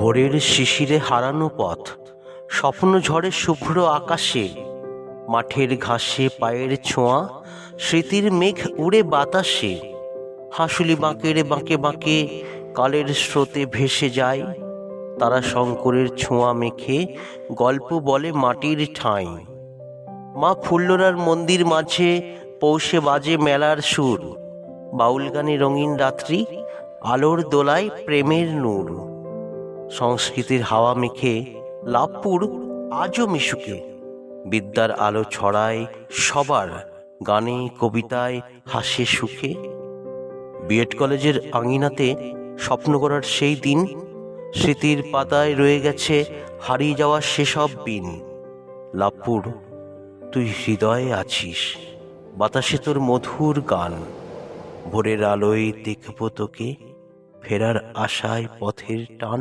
ভোরের শিশিরে হারানো পথ, স্বপ্ন ঝড়ে শুভ্র আকাশে, মাঠের ঘাসে পায়ের ছোঁয়া, স্মৃতির মেঘ উড়ে বাতাসে, হাসুলি বাঁকের বাঁকে বাঁকে কালের স্রোতে ভেসে যায়, তারা শঙ্করের ছোঁয়া মেখে গল্প বলে মাটির ঠাঁই। মা ফুল্লরার মন্দির মাঝে পৌষে বাজে মেলার সুর, বাউল গানে রঙিন রাত্রি, আলোর দোলায় প্রেমের নূর। সংস্কৃতির হাওয়া মেখে লাভপুর আজও মিশুকে। বিদ্যার আলো ছড়ায় সবার গানে, কবিতায় হাসে সুখে। বিএড কলেজের আঙিনাতে স্বপ্ন করার সেই দিন, স্মৃতির পাতায় রয়ে গেছে হারিয়ে যাওয়া সেসব দিন। লাভপুর তুই হৃদয়ে আছিস, বাতাসে তোর মধুর গান। ভোরের আলোয় দেখব তোকে, ফেরার আশায় পথের টান।